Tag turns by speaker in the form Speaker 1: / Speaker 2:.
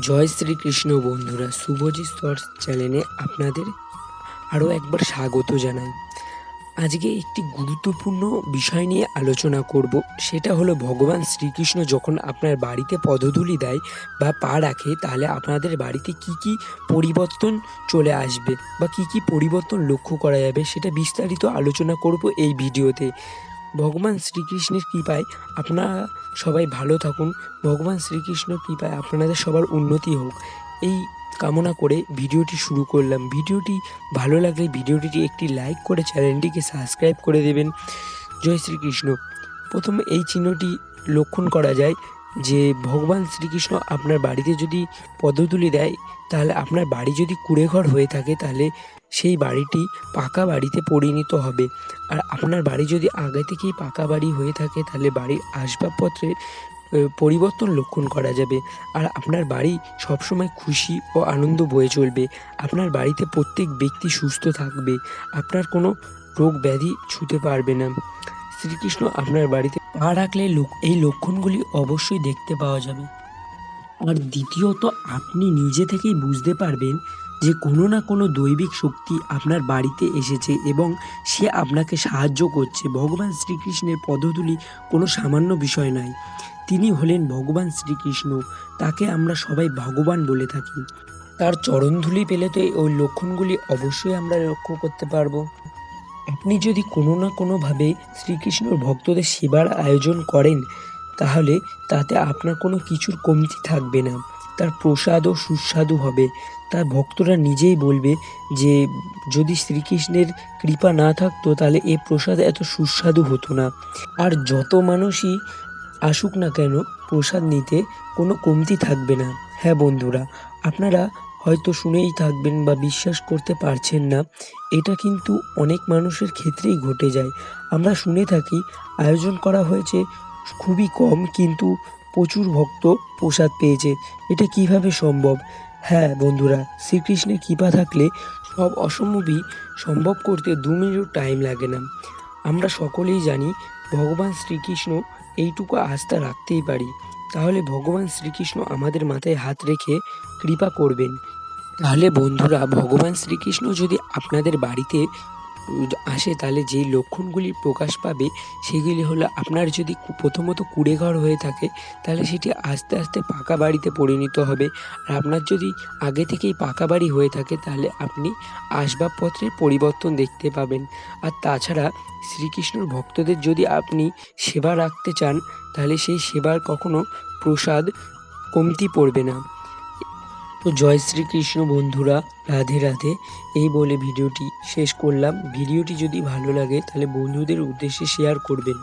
Speaker 1: জয় শ্রীকৃষ্ণ বন্ধুরা শুভজিৎ শর্টস চ্যানেলে আপনাদের আরও একবার স্বাগত জানাই। আজকে একটি গুরুত্বপূর্ণ বিষয় নিয়ে আলোচনা করব, সেটা হলো ভগবান শ্রীকৃষ্ণ যখন আপনার বাড়িতে পদধূলি দেয় বা পা রাখে, তাহলে আপনাদের বাড়িতে কি কি পরিবর্তন চলে আসবে বা কি কি পরিবর্তন লক্ষ্য করা যাবে, সেটা বিস্তারিত আলোচনা করব এই ভিডিওতে। ভগবান শ্রীকৃষ্ণের কৃপায় আপনারা সবাই ভালো থাকুন। ভগবান শ্রীকৃষ্ণ কৃপায় আপনাদের সবার উন্নতি হোক। এই কামনা করে ভিডিওটি শুরু করলাম। ভিডিওটি ভালো লাগলে ভিডিওটি একটি লাইক করে চ্যানেলটিকে সাবস্ক্রাইব করে দেবেন। জয় শ্রীকৃষ্ণ। প্রথমে এই চিহ্নটি লক্ষণ করা যায়। যে ভগবান শ্রীকৃষ্ণ আপনার বাড়িতে যদি পদতুলি দেয়, তাহলে আপনার বাড়ি যদি কুড়েঘর হয়ে থাকে, তাহলে সেই বাড়িটি পাকা বাড়িতে পরিণত হবে। আর আপনার বাড়ি যদি আগে থেকেই পাকা বাড়ি হয়ে থাকে, তাহলে বাড়ির আসবাবপত্রের পরিবর্তন লক্ষণ করা যাবে। আর আপনার বাড়ি সবসময় খুশি ও আনন্দ বয়ে চলবে। আপনার বাড়িতে প্রত্যেক ব্যক্তি সুস্থ থাকবে। আপনার কোনো রোগ ব্যাধি ছুতে পারবে না। শ্রীকৃষ্ণ আপনার বাড়িতে পা রাখলে এই লক্ষণগুলি অবশ্যই দেখতে পাওয়া যাবে। আর দ্বিতীয়ত, আপনি নিজে থেকেই বুঝতে পারবেন যে কোনো না কোনো দৈবিক শক্তি আপনার বাড়িতে এসেছে এবং সে আপনাকে সাহায্য করছে। ভগবান শ্রীকৃষ্ণের পদধূলি কোনো সামান্য বিষয় নয় তিনি হলেন ভগবান শ্রীকৃষ্ণ, তাকে আমরা সবাই ভগবান বলে থাকি। তার চরণধূলি পেলে তো ওই লক্ষণগুলি অবশ্যই আমরা লক্ষ্য করতে পারব। আপনি যদি কোনো না কোনোভাবে শ্রীকৃষ্ণর ভক্তদের সেবার আয়োজন করেন, তাহলে তাতে আপনার কোনো কিছুর কমতি থাকবে না। তার প্রসাদও সুস্বাদু হবে। তার ভক্তরা নিজেই বলবে যে, যদি শ্রীকৃষ্ণের কৃপা না থাকতো, তাহলে এ প্রসাদ এত সুস্বাদু হতো না। আর যত মানুষই আসুক না কেন, প্রসাদ নিতে কোনো কমতি থাকবে না। হ্যাঁ বন্ধুরা, আপনারা হয়তো শুনেই থাকবেন বা বিশ্বাস করতে পারছেন না। এটা কিন্তু অনেক মানুষের ক্ষেত্রেই ঘটে যায়। আমরা শুনে থাকি, আয়োজন করা হয়েছে খুবই কম কিন্তু প্রচুর ভক্ত প্রসাদ পেয়েছে। এটা কীভাবে সম্ভব? হ্যাঁ বন্ধুরা, শ্রীকৃষ্ণের কৃপা থাকলে সব অসম্ভবই সম্ভব করতে দু মিনিট টাইম লাগে না। আমরা সকলেই জানি, ভগবান শ্রীকৃষ্ণ এইটুকু আস্থা রাখতেই পারি। তাহলে ভগবান শ্রীকৃষ্ণ আমাদের মাথায় হাত রেখে কৃপা করবেন। তাহলে বন্ধুরা, ভগবান শ্রীকৃষ্ণ যদি আপনাদের বাড়িতে আসে, তাহলে যেই লক্ষণগুলি প্রকাশ পাবে, সেগুলি হলো আপনার যদি প্রথমত কুড়ে ঘর হয়ে থাকে, তাহলে সেটি আস্তে আস্তে পাকা বাড়িতে পরিণত হবে। আর আপনার যদি আগে থেকেই পাকা বাড়ি হয়ে থাকে, তাহলে আপনি আসবাবপত্রের পরিবর্তন দেখতে পাবেন। আর তাছাড়া শ্রীকৃষ্ণর ভক্তদের যদি আপনি সেবা রাখতে চান, তাহলে সেই সেবার কখনো প্রসাদ কমতি পড়বে না। তো জয় শ্রীকৃষ্ণ বন্ধুরা, রাধে রাধে। এই বলে ভিডিওটি শেষ করলাম। ভিডিওটি যদি ভালো লাগে, তাহলে বন্ধুদের উদ্দেশ্যে শেয়ার করবেন।